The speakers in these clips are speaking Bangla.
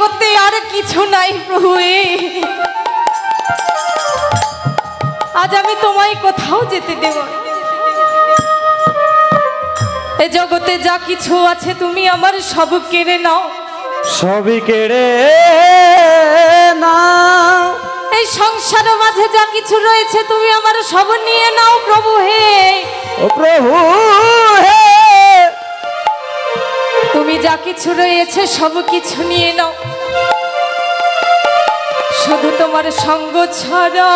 জগতে আর কিছু নাই প্রভু। আজ আমি তোমায় কোথাও যেতে দেব। এ জগতে যা কিছু আছে তুমি আমার সব কেড়ে নাও সবই কেড়ে না এই সংসারের মাঝে যা কিছু রয়েছে তুমি আমার সব নিয়ে নাও প্রভু হে ও প্রভু হে যা কিছু রয়েছে সব কিছু নিয়ে নাও। শুধু তোমার সঙ্গ ছাড়া।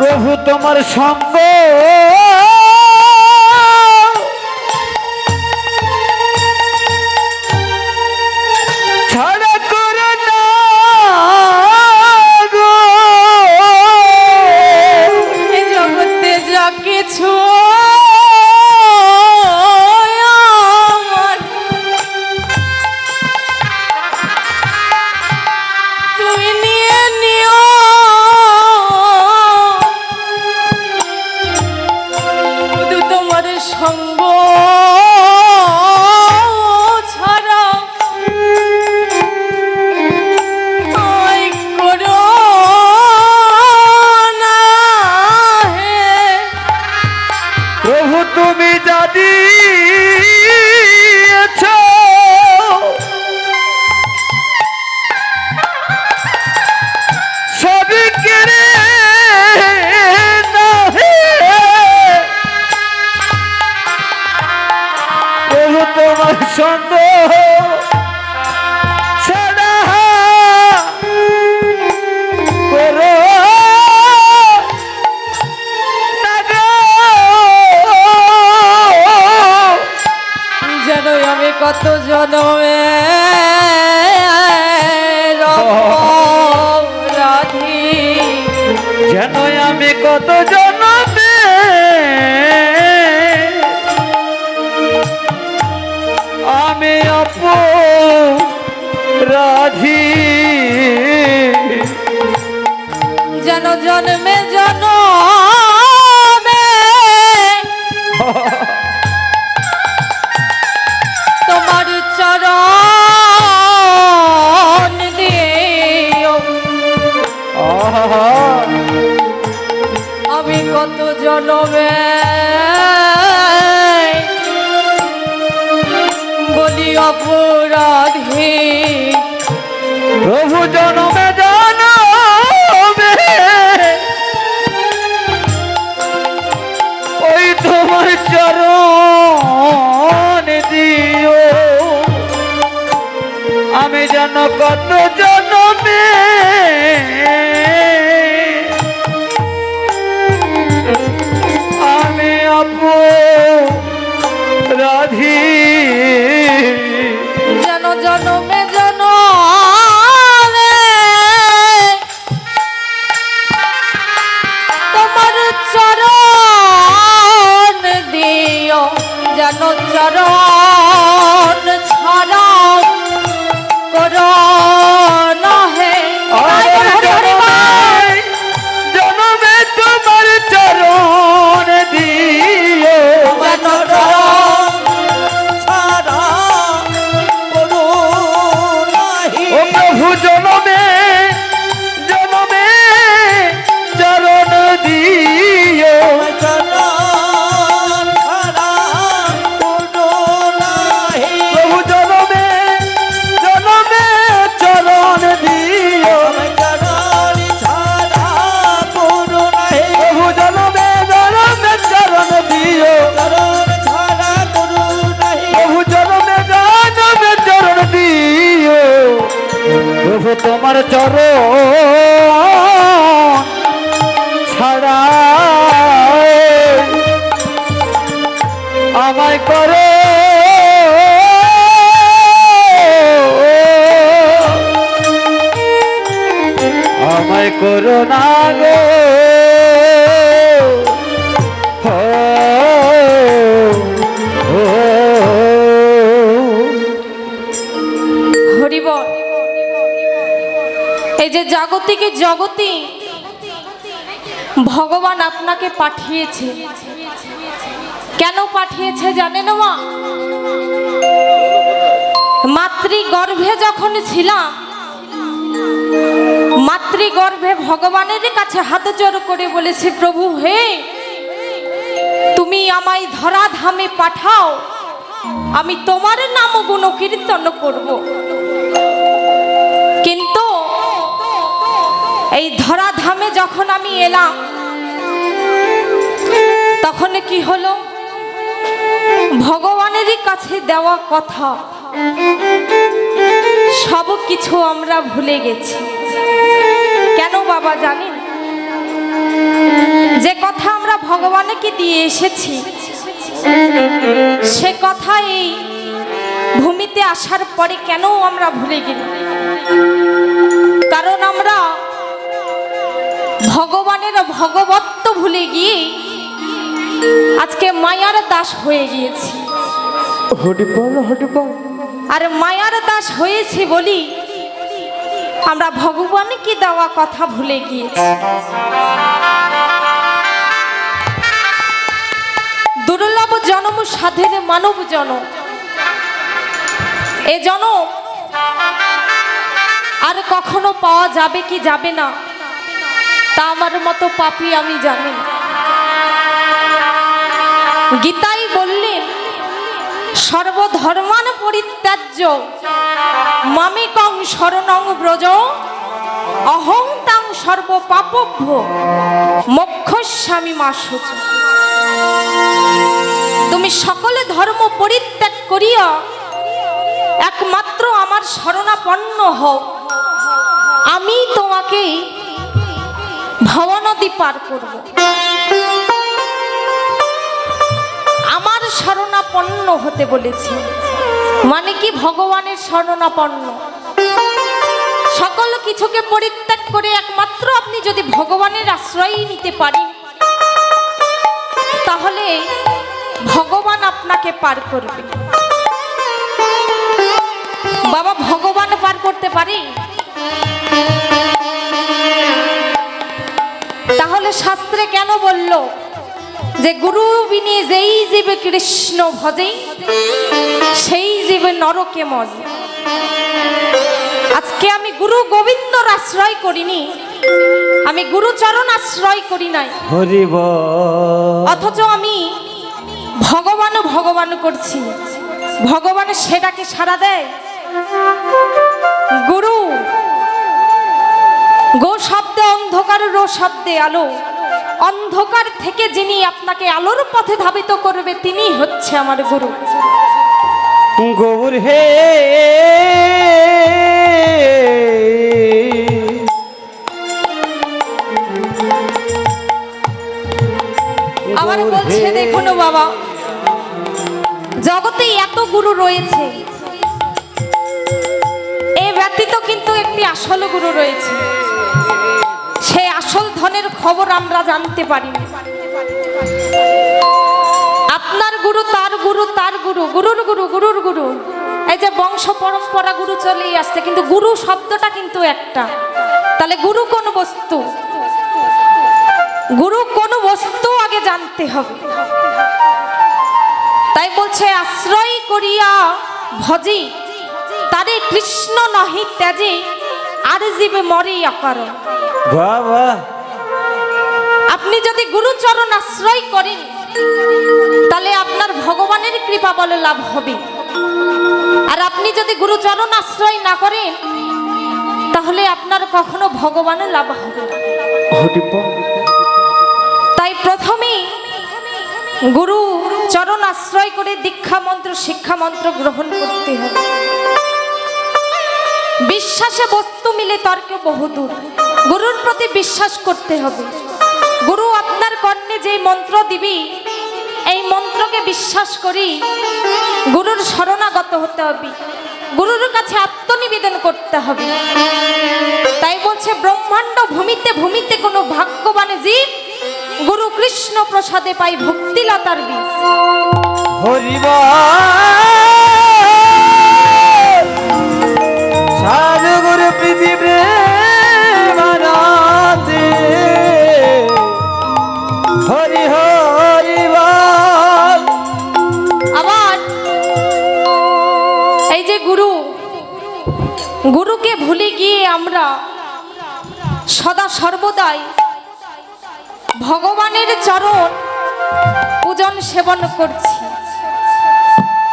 প্রভু তোমার সঙ্গ। প্রভু তুমি জানি তোমার সঙ্গ কত জনমে রাধি। যেন আমি কত জনমে আমি অপ রাধি। যেন জন্মে জনমে জনমে বলি অপরাধী। প্রভু জনমে জনমে। ওই তোমার চরণ দিও। আমি যেন কত জনমে আমি করো না গো। এই যে জাগতিকে জগতি, ভগবান আপনাকে পাঠিয়েছে। কেন পাঠিয়েছে জানেন মা? মাতৃগর্ভে যখন ছিলাম মাতৃগর্ভে ভগবানের কাছে হাত জোর করে বলেছে, প্রভু, হে, তুমি আমায় ধরাধামে পাঠাও। আমি তোমার নাম গুণ কীর্তন করব। কিন্তু এই ধরাধামে যখন আমি এলাম, তখন কি হলো? ভগবানেরই কাছে দেওয়া কথা সব কিছু আমরা ভুলে গেছি। বাবা জানেন? যে কথা আমরা ভগবানকে দিয়ে এসেছি সে কথা এই ভূমিতে আসার পরে কেন আমরা ভুলে গেলি কারণ আমরা ভগবানের ভগবত্ব ভুলে গিয়ে আজকে মায়ার দাস হয়ে গিয়েছি। আর মায়ার দাস হয়েছে বলি আমরা ভগবানকে দেওয়া কথা ভুলে গিয়েছি দুর্লভ জনম সাধের মানব জন এ জন আর কখনো পাওয়া যাবে কি যাবে না, তা আমার মতো পাপি আমি জানি না। সর্বধর্মান পরিত্যাজ্য। মামিকং শরণং ব্রজ, অহং তাং সর্বপাপভ্য। মোক্ষস্বামী মাসুচ তুমি সকলে ধর্ম পরিত্যাগ করিয়া একমাত্র আমার শরণাপন্ন হও। আমি তোমাকে ভবনদী পার করব। শরণাপন্ন হতে বলেছি। মানে কি ভগবানের শরণাপন্ন সকল কিছুকে পরিত্যাগ করে একমাত্র আপনি যদি ভগবানের আশ্রয় নিতে পারেন, তাহলে ভগবান আপনাকে পার করবে। বাবা, ভগবান পার করতে পারি? তাহলে শাস্ত্রে কেন বলল? যে গুরু বিনে যেই জীবে কৃষ্ণ ভজে সেই জীবে নরকে মজে। আজকে আমি গুরু গোবিন্দর আশ্রয় করিনি আমি গুরুচরণ আশ্রয় করি নাই। অথচ আমি ভগবান ভগবান করছি। ভগবান সেটাকে সাড়া দেয়। গুরু গো শব্দে অন্ধকার রো শব্দে আলো। অন্ধকার থেকে যিনি আপনাকে আলোর পথে ধাবিত করবে তিনি হচ্ছে আমার গুরু। গৌর হে। আবার গৌর বলছে দেখুন বাবা জগতে এত গুরু রয়েছে। এ ব্যতীত কিন্তু একটি আসল গুরু রয়েছে। ধনের খবর আমরা জানতে পারি আপনার গুরু, তার গুরু তার গুরু, গুরুর গুরু গুরুর গুরু। এই যে বংশ পরম্পরা গুরু চলেই আসছে, কিন্তু গুরু শব্দটা কিন্তু একটা। তাহলে গুরু কোন বস্তু? গুরু কোন বস্তু আগে জানতে হবে। তাই বলছে, আশ্রয় করিয়া ভজি, তারে কৃষ্ণ নহি ত্যাজে, আর জীবে মরে অকার বাবা আপনি যদি গুরুচরণ আশ্রয় করেন তাহলে আপনার ভগবানের কৃপা বলে লাভ হবে। আর আপনি যদি গুরুচরণ আশ্রয় না করেন তাহলে আপনার কখনো ভগবানের লাভ হবে না। তাই প্রথমেই গুরু চরণ আশ্রয় করে দীক্ষা মন্ত্র শিক্ষা মন্ত্র গ্রহণ করতে হবে। বিশ্বাসে বস্তু মিলে তর্কে বহুদূর। গুরুর প্রতি বিশ্বাস করতে হবে। গুরু আপনার কর্ণে যে মন্ত্র দিবি, এই মন্ত্রকে বিশ্বাস করি গুরুর শরণাগত হতে হবে। গুরুর কাছে আত্মনিবেদন করতে হবে। তাই বলছে, ব্রহ্মাণ্ড ভূমিতে ভূমিতে কোনো ভাগ্যবান জীব গুরু কৃষ্ণ প্রসাদে পাই ভক্তিলতার বীজ। হরি আমরা সদা সর্বদাই ভগবানের চরণ পূজন সেবন করছি।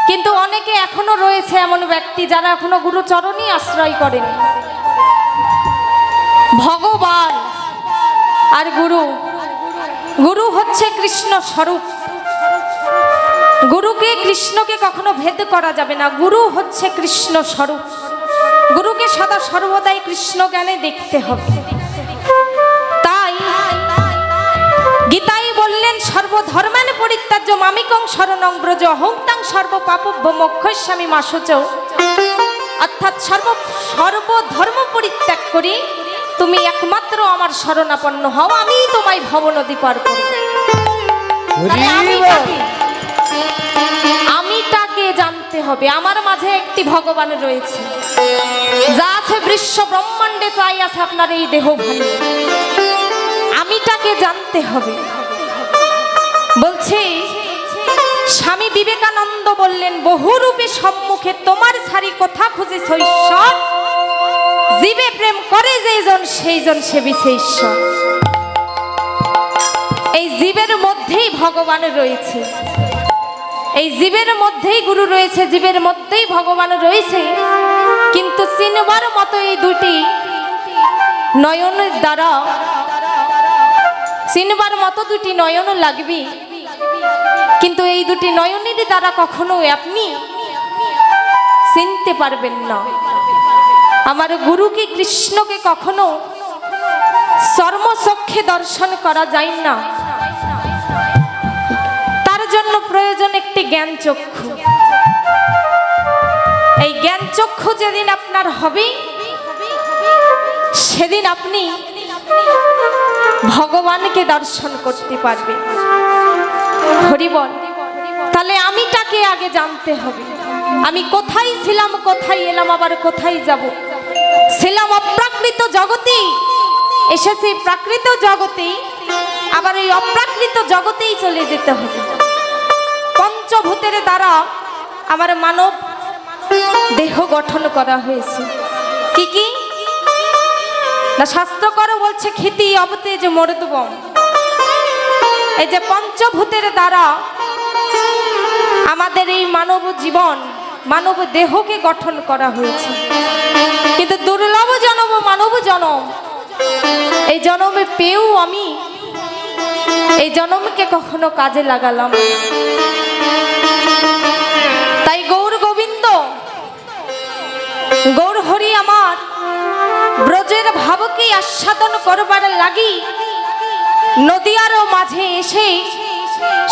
কিন্তু অনেকে এখনও রয়েছে এমন ব্যক্তি যারা এখনও গুরু চরণই আশ্রয় করেনি। ভগবান আর গুরু। গুরু হচ্ছে কৃষ্ণ স্বরূপ। গুরুকে কৃষ্ণকে কখনো ভেদ করা যাবে না। গুরু হচ্ছে কৃষ্ণ স্বরূপ। সদা সর্বদাই কৃষ্ণ জ্ঞানে দেখতে হবে। তাই গীতাই বললেন সর্বধর্মান পরিত্যাজ্য মামিকং শরণং ব্রজ হংতাং সর্বপাপভ্য মোক্ষস্বামী মাসুচ। অর্থাৎ সর্ব সর্বধর্ম পরিত্যাগ করি তুমি একমাত্র আমার শরণাপন্ন হও আমি তোমায় ভবনদী পার করব জানতে হবে। আমার মাঝে একটি ভগবান রয়েছে। যা আছে বিশ্ব ব্রহ্মাণ্ডে চাই আছে আপনার এই দেহ ভালো আমিটাকে জানতে হবে। বলছে, স্বামী বিবেকানন্দ বললেন, বহুরূপে সম্মুখে তোমার সারি কোথা খুঁজে ঈশ্বর? জীবে প্রেম করে যেইজন সেইজন সেবিছে, ঈশ্বর। এই জীবের মধ্যেই ভগবান রয়েছে। এই জীবের মধ্যেই গুরু রয়েছে, জীবের মধ্যেই ভগবান রয়েছে। কিন্তু চিনবার মতো এই দুটি নয়নের দ্বারা, চিনবার মতো দুটি নয়ন লাগবে। কিন্তু এই দুটি নয়নের দ্বারা কখনো আপনি চিনতে পারবেন না। আমার গুরুকে কৃষ্ণকে কখনো চর্মচক্ষে দর্শন করা যায় না। প্রয়োজন একটি জ্ঞান চক্ষু। এই জ্ঞান চক্ষু যেদিন আপনার হবে, সেদিন আপনি ভগবানকে দর্শন করতে পারবে। হরিবল, তাহলে আমিটাকে আগে জানতে হবে। আমি কোথায় ছিলাম, কোথায় এলাম, আবার কোথায় যাব? ছিলাম অপ্রাকৃত জগতেই এসেছি প্রাকৃত জগতেই, আবার এই অপ্রাকৃত জগতেই চলে যেতে হবে। পঞ্চভূতের দ্বারা আমার মানব দেহ গঠন করা হয়েছে। কি কি? না শাস্ত্রকর বলছে খ্যাতি অবতে যে মরদবম। এই যে পঞ্চভূতের দ্বারা আমাদের এই মানব জীবন, মানব দেহকে গঠন করা হয়েছে। কিন্তু দুর্লভ জনম, মানব জনম। এই জনমে পেয়েও আমি এই জনমকে কখনো কাজে লাগালাম। তাই গৌর গোবিন্দ, গৌর হরি আমার, ব্রজের ভাবকে আস্বাদন করবার লাগি, নদিয়ার মাঝে এসে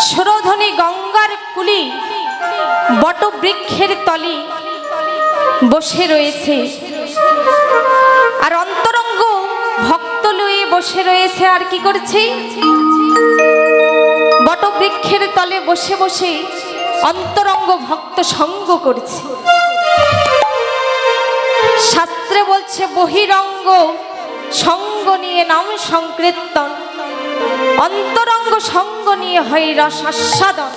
সুরধনী গঙ্গার কুলি, বটবৃক্ষের তলি বসে রয়েছে। আর অন্তরঙ্গ ভক্ত লয়ে বসে রয়েছে আর কি করছে? বটবৃক্ষের তলে বসে বসে অন্তরঙ্গ ভক্ত সঙ্গ করছে। শাস্ত্রে বলছে, বহিরঙ্গ সঙ্গ নিয়ে নাম সংকীর্তন, অন্তরঙ্গ সঙ্গ নিয়ে হয় রস আস্বাদন।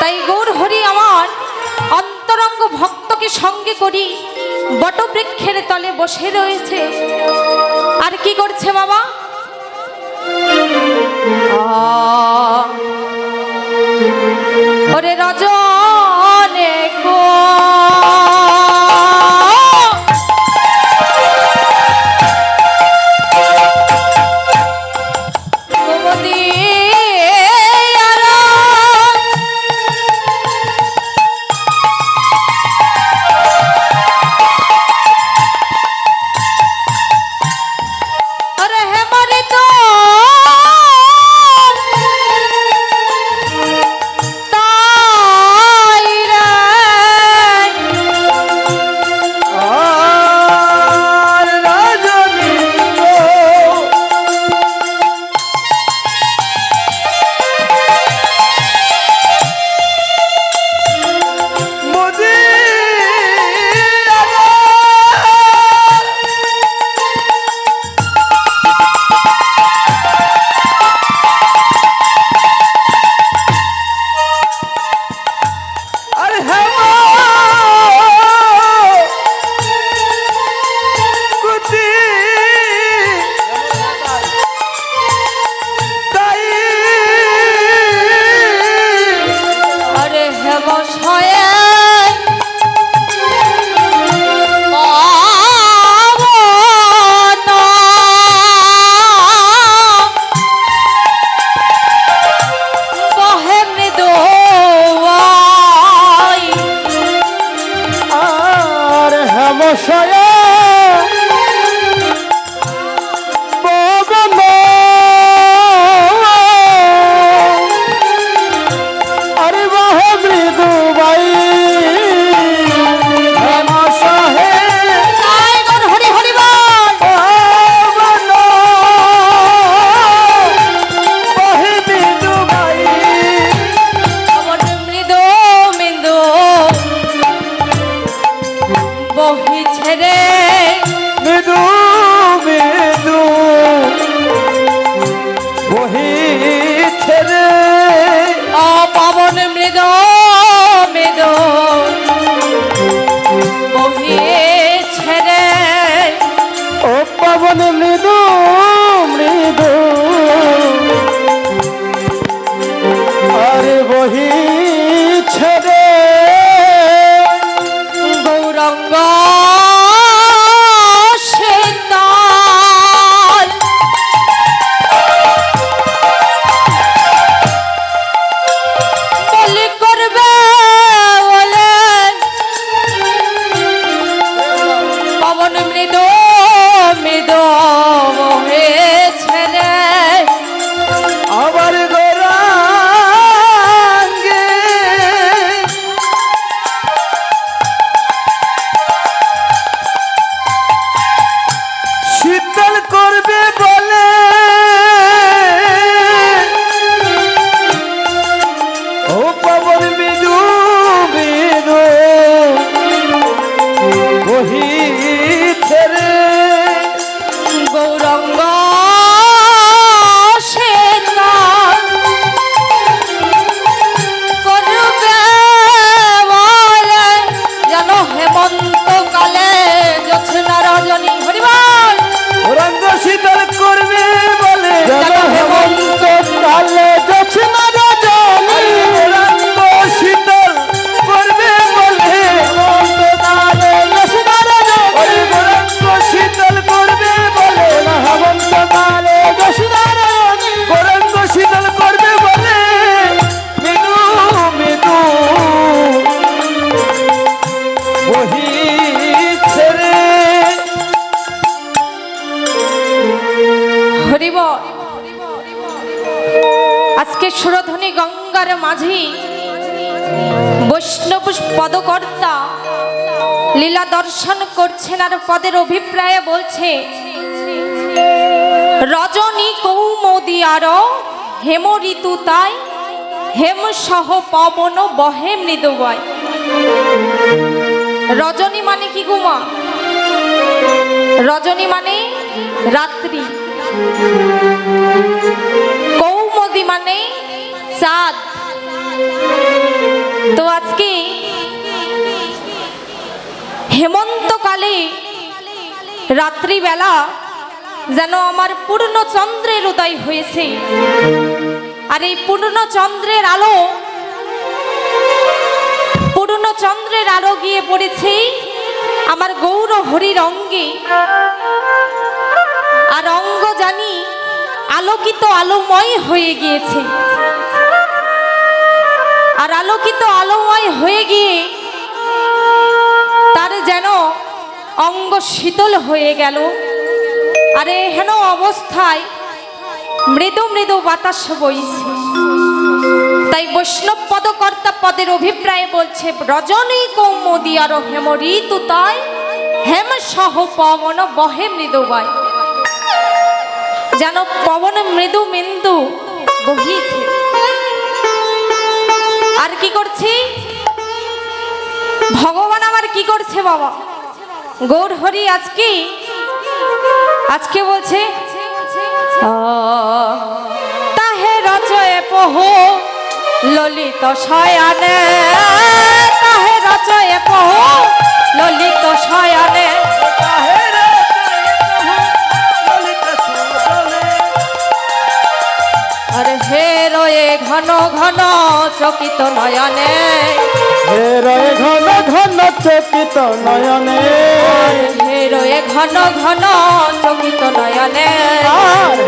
তাই গৌর হরি আমার অন্তরঙ্গ ভক্তকে সঙ্গে করি বটবৃক্ষের তলে বসে রয়েছে। আর কি করছে বাবা? ওরে রজনে গো। মৃদু মৃদু। মাঝি বৈষ্ণব পদকর্তা লীলা দর্শন করছেন আর পদের অভিপ্রায়ে বলছে, রজনী কৌমদি আর হেম ঋতু তাই, হেম সহ পবন বহে মৃদুবয় রজনী মানে কি গুমা রজনী মানে রাত্রি। কৌমদি মানে চাঁদ। তো আজকে হেমন্তকালে রাত্রিবেলা যেন আমার পূর্ণ চন্দ্রের উদয় হয়েছে। আর এই পূর্ণ চন্দ্রের আলো পূর্ণ চন্দ্রের আলো গিয়ে পড়েছে আমার গৌর হরির অঙ্গে। আর অঙ্গ জানি আলোকিত আলোময় হয়ে গিয়েছে। আর আলোকিত আলোময় হয়ে গিয়ে তার যেন অঙ্গ শীতল হয়ে গেল। আরে হেন অবস্থায় মৃদু মৃদু বাতাস বইছে। তাই বৈষ্ণব পদকর্তা পদের অভিপ্রায় বলছে, রজনী কৌমদি আর ঋতু তাই, হেম সহ পবন বহে মৃদুবায় যেন পবন মৃদু মিন্দু বহিছে। আর কি করছি? ভগবান আমার কি করছে বাবা? গৌর হরি আজকে আজকে বলছে তাহে রচয়ে পহ, ললিত শয়ানে। তাহে রচয়ে পহ, ললিত শয়ানে। আরে হে রয়ে ঘন ঘন চকিত নয়নে। হে রয়ে ঘন ঘন চকিত নয়নে। হে রয়ে ঘন ঘন চকিত নয়নে।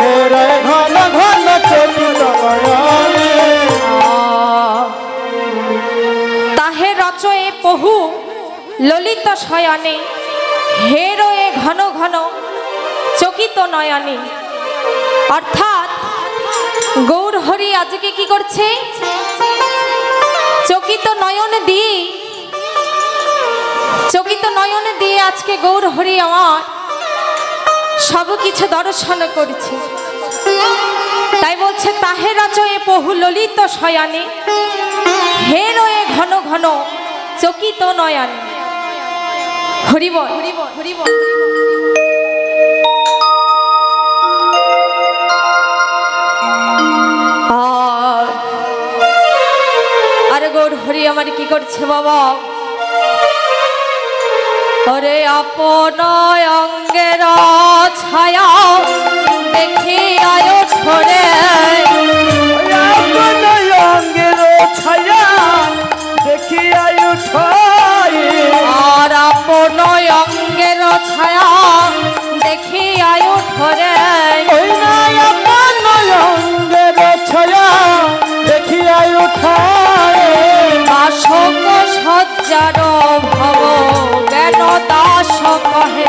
হে রয়ে ঘন ঘন চকিত নয়নে। তাহে রচয়ে পহু ললিত শয়নে। হে রয়ে ঘন ঘন চকিত নয়নে। অর্থাৎ গৌর হরি আজকে কি করছে? চকিত নয়ন দিয়ে, চকিত নয়ন দিয়ে আজকে গৌর হরি আমার সব কিছু দর্শন করছে। তাই বলছে তাহে রচয়ে পহু ললিত শয়ানে, হে রয়ে ঘন ঘন চকিত নয়ন। হরিব হরিব হরিব আর আমার কি করছে বাবা? ওরে আপন অঙ্গের ছায়া, দেখি আয় ধরে আপন অঙ্গের ছায়া দেখিয়া উঠাই আর আপন অঙ্গের ছায়া বাসক সজ্জার ভব জ্ঞান দাস কহে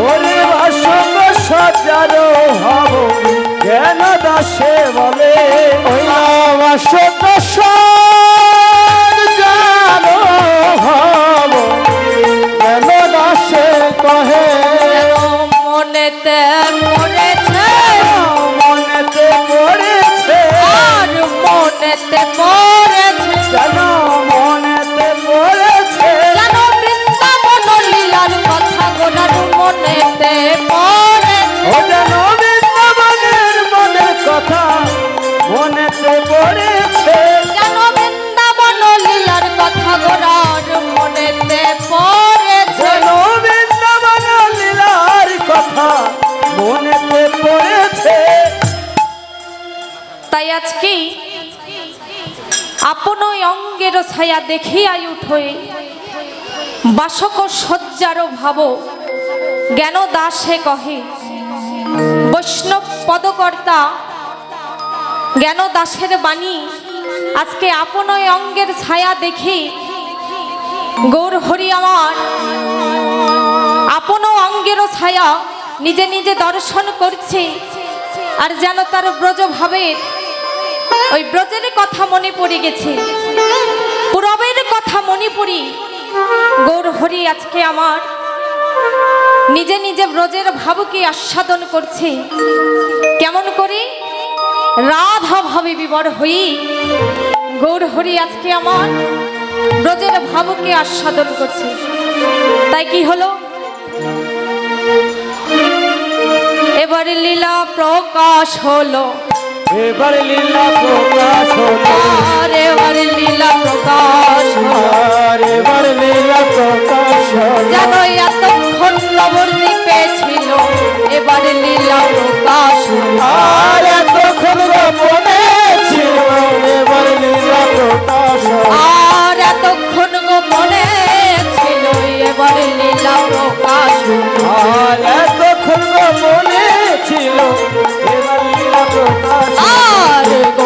ওরে বাসক সজার হব জ্ঞান দাসে বলে। ওই বাসক সজার জ্ঞান দাসে কহে মনেতে পড়েছে মনেতে পড়েছে আর মনেতে ছায়া দেখিয়াই উঠোয় বাসক সজ্জার ভাব, জ্ঞান দাসে কহে, বৈষ্ণব পদকর্তা, জ্ঞান দাসের বাণী, আজকে আপন অঙ্গের ছায়া দেখি, গৌর হরি আমার। আপন অঙ্গেরও ছায়া নিজে নিজে দর্শন করছে, আর যেন তার ব্রজভাবের ওই ব্রজের কথা মনে পড়ে গেছে। কথা মনে পড়ি। গৌর হরি আজকে আমার নিজে নিজে ব্রজের ভাবকে আস্বাদন করছে। কেমন করে? রাধা ভাবে বিবর হই। গৌর হরি আজকে আমার ব্রজের ভাবকে আস্বাদন করছে। তাই কি হলো? এবার লীলা প্রকাশ হলো। এবার লীলা প্রকাশ হলো এবার লীলা প্রকাশ এবার লীলা প্রকাশ যেন এতক্ষণ নবদ্বীপে ছিল এবার লীলা প্রকাশ আর এতক্ষণ গোপনে ছিল এবার লীলা প্রকাশ আর এতক্ষণ গোপনে ছিল এবার লীলা প্রকাশ আর এতক্ষণ গোপনে ছিল এবার আর